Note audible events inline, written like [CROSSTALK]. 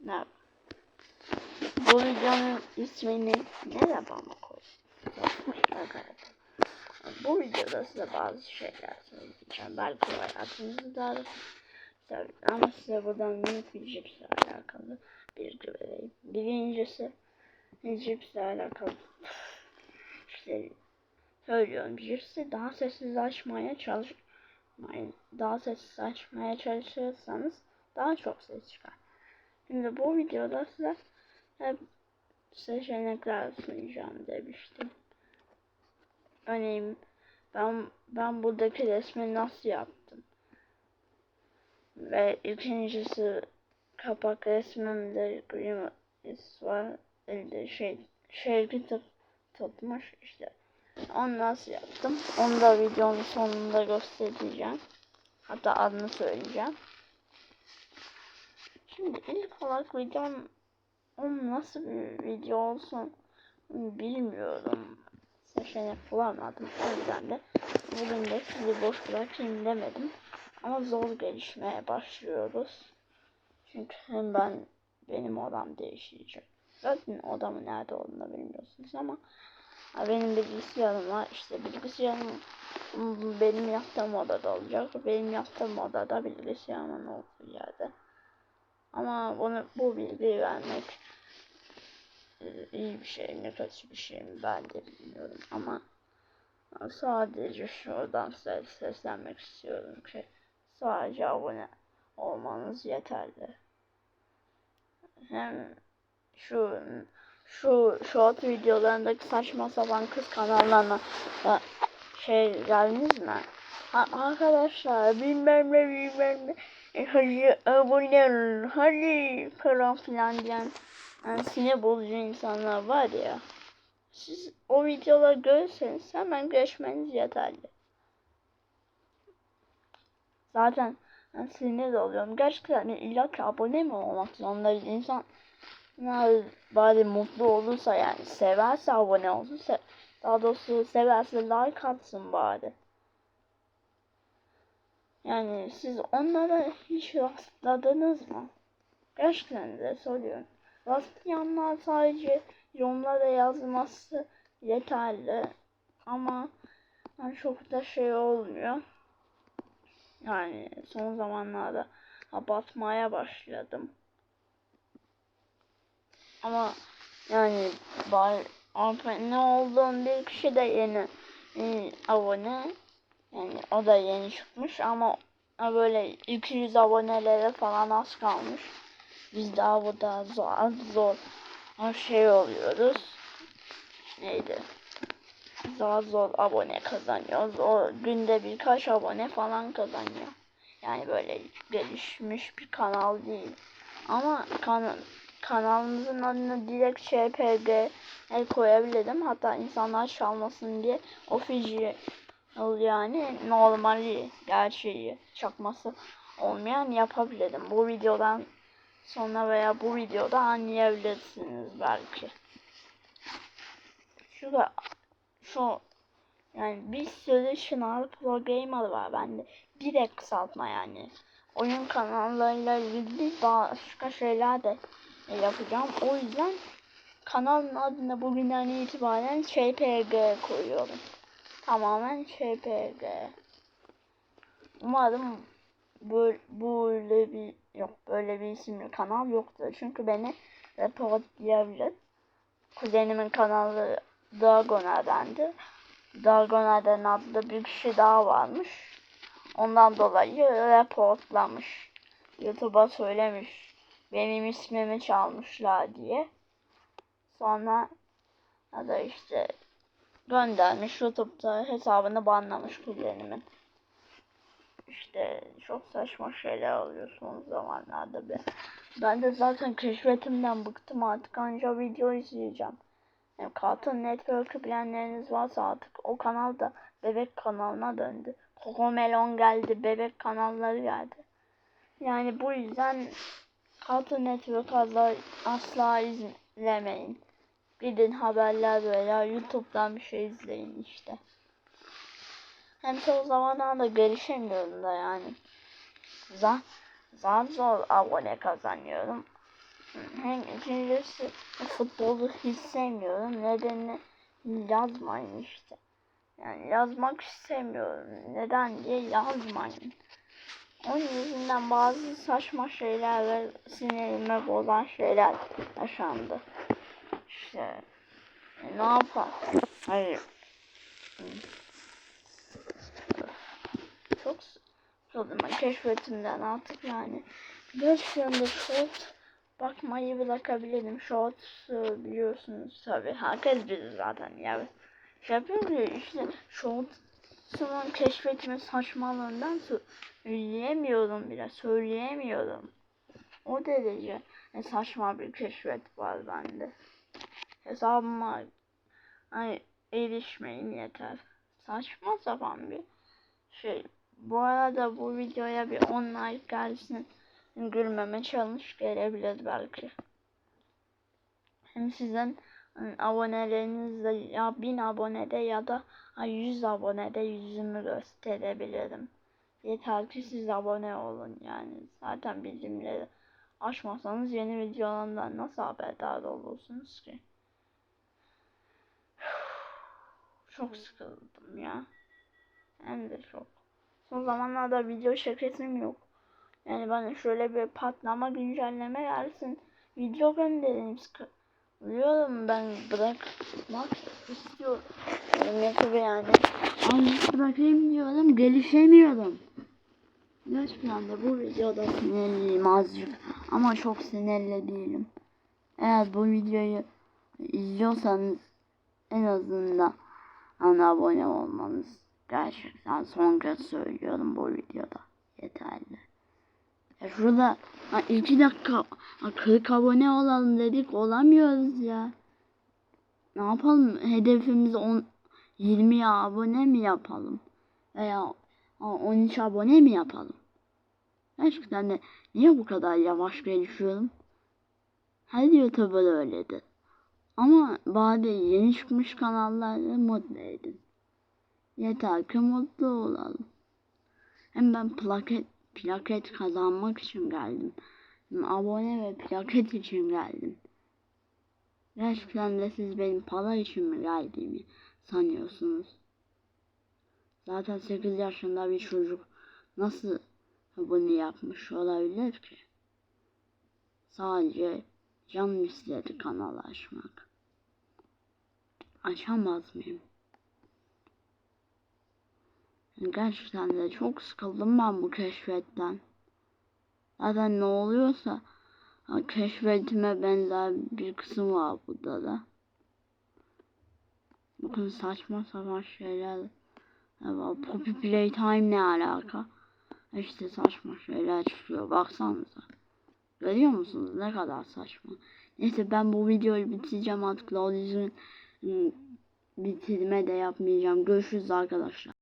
Merhaba. Bu videonun ismini merhaba mı koydum? Bu videoda size bazı şeyler söyleyeceğim. Belki hayatınızı da söyleyeceğim. Ama size buradan minik bir cipsle alakalı bilgi vereyim. Birincisi cipsle alakalı işte söylüyorum. Cipsi daha sessiz açmaya çalışmayın. Daha sessiz açmaya çalışırsanız daha çok ses çıkar. Şimdi bu videoda size hep seçenekler sunacağım demiştim. Örneğin ben ben buradaki resmi nasıl yaptım? Ve ikincisi kapak resmimde Grim var elde şey şergi tutmuş işte. Onu nasıl yaptım? Onu da videonun sonunda göstereceğim. Hatta adını söyleyeceğim. Şimdi ilk olarak videom nasıl bir video olsun bilmiyorum. Seçenek bulamadım. O yüzden de bugün de sizi boş bırakayım demedim. Ama zor gelişmeye başlıyoruz. Çünkü hem ben benim odam değişecek. Zaten odamın nerede olduğunu bilmiyorsunuz ama benim bilgisayarım var. İşte bilgisayarım benim yaptığım odada olacak. Benim yaptığım odada bilgisayarımın olduğu yerde. Ama bunu bu bilgiyi vermek e, iyi bir şey mi kötü bir şey mi ben de bilmiyorum ama sadece şuradan size seslenmek istiyorum ki sadece abone olmanız yeterli. Hem şu şu short videolarındaki saçma sapan kız kanallarına da şey geldiniz mi? Ha, arkadaşlar bilmem ne bilmem ne e, hadi abone olun hadi falan filan diyen yani sinir bozucu insanlar var ya. Siz o videoları görürseniz hemen geçmeniz yeterli. Zaten ben sinir oluyorum. Gerçekten illa ki abone mi olmak zorunda insan yani bari mutlu olursa yani severse abone olsun. Daha doğrusu severse like atsın bari. Yani siz onlara hiç rastladınız mı? Gerçekten de soruyorum. Rastlayanlar sadece yorumlara yazması yeterli. Ama yani çok da şey olmuyor. Yani son zamanlarda abartmaya başladım. Ama yani bari ne olduğum bir kişi de yeni e, abone yani o da yeni çıkmış ama böyle 200 abonelere falan az kalmış. Biz daha burada zor, zor şey oluyoruz. Neydi? Zor zor abone kazanıyoruz. O günde birkaç abone falan kazanıyor. Yani böyle gelişmiş bir kanal değil. Ama kan kanalımızın adını direkt ÇPG koyabilirim. Hatta insanlar çalmasın diye official yani normali gerçeği çakması olmayan yapabilirim. Bu videodan sonra veya bu videoda anlayabilirsiniz belki. Şurada şu yani bir sürü şınav pro gamer var bende. Direkt kısaltma yani. Oyun kanallarıyla ilgili başka şeyler de yapacağım. O yüzden kanalın adını bugünden itibaren ÇPG koyuyorum tamamen ÇPG. Umarım böyle, bir yok böyle bir isimli kanal yoktur. Çünkü beni reportlayabilir. Kuzenimin kanalı Dragoner'dendi. Dragoner'den adlı bir kişi daha varmış. Ondan dolayı reportlamış. YouTube'a söylemiş. Benim ismimi çalmışlar diye. Sonra ya da işte göndermiş. YouTube'da hesabını banlamış kuzenimin. İşte çok saçma şeyler oluyor son zamanlarda be. Ben de zaten keşfetimden bıktım artık anca video izleyeceğim. Yani Cartoon Network'ı bilenleriniz varsa artık o kanal da bebek kanalına döndü. Cocomelon geldi, bebek kanalları geldi. Yani bu yüzden Cartoon Network asla, asla izlemeyin. Gidin haberler veya YouTube'dan bir şey izleyin işte. Hem çoğu zamanlarda gelişemiyorum da yani. Zar, zar zor abone kazanıyorum. Hem ikincisi futbolu hiç sevmiyorum. Nedeni yazmayın işte. Yani yazmak istemiyorum. Neden diye yazmayın. Onun yüzünden bazı saçma şeyler ve sinirime bozan şeyler yaşandı. İşte e, ne yapar? Hayır. Çok sıkıldım ben keşfetimden artık yani. Gerçekten de short bakmayı bırakabilirim. Short biliyorsunuz tabi. Herkes bilir zaten ya. Şey yapıyorum ya işte short Sonra keşfetme saçmalığından söyleyemiyorum bile. Söyleyemiyorum. O derece e, saçma bir keşfet var bende. Hesabıma hani erişmeyin yeter. Saçma sapan bir şey. Bu arada bu videoya bir 10 like gelsin. Gülmeme challenge gelebilir belki. Hem sizin hani, abonelerinizle ya 1000 abonede ya da 100 abonede yüzümü gösterebilirim. Yeter ki siz abone olun yani. Zaten bildirimleri açmasanız yeni videolardan nasıl haberdar olursunuz ki? [SIGHS] Çok sıkıldım ya. Hem de çok. Son zamanlarda video çekesim yok. Yani bana şöyle bir patlama güncelleme gelsin. Video göndereyim. Sıkılıyorum ben bırakmak istiyorum. YouTube'u yani. Azıcık bırakayım diyorum. Gelişemiyorum. Gerçekten de bu videoda sinirliyim azıcık. Ama çok sinirli değilim. Eğer bu videoyu izliyorsanız en azından ana abone olmanız gerçekten son kez söylüyorum bu videoda. Yeterli. Ya şurada ha, iki dakika ha, 40 abone olalım dedik olamıyoruz ya. Ne yapalım? Hedefimiz 10 20 abone mi yapalım? Veya 13 abone mi yapalım? Gerçekten de niye bu kadar yavaş gelişiyorum? Her YouTuber öyledir. Ama bari yeni çıkmış kanallarda mutlu edin. Yeter ki mutlu olalım. Hem ben plaket, plaket kazanmak için geldim. Hem abone ve plaket için geldim. Gerçekten de siz benim para için mi geldiğimi sanıyorsunuz? Zaten 8 yaşında bir çocuk nasıl bunu yapmış olabilir ki? Sadece canım istedi kanal açmak. Açamaz mıyım? Gerçekten de çok sıkıldım ben bu keşfetten. Zaten ne oluyorsa keşfetime benzer bir kısım var burada da. Bakın saçma sapan şeyler var. Poppy Playtime ne alaka? İşte saçma şeyler çıkıyor. Baksanıza. Görüyor musunuz? Ne kadar saçma. Neyse ben bu videoyu bitireceğim artık. Loliz'in bitirme de yapmayacağım. Görüşürüz arkadaşlar.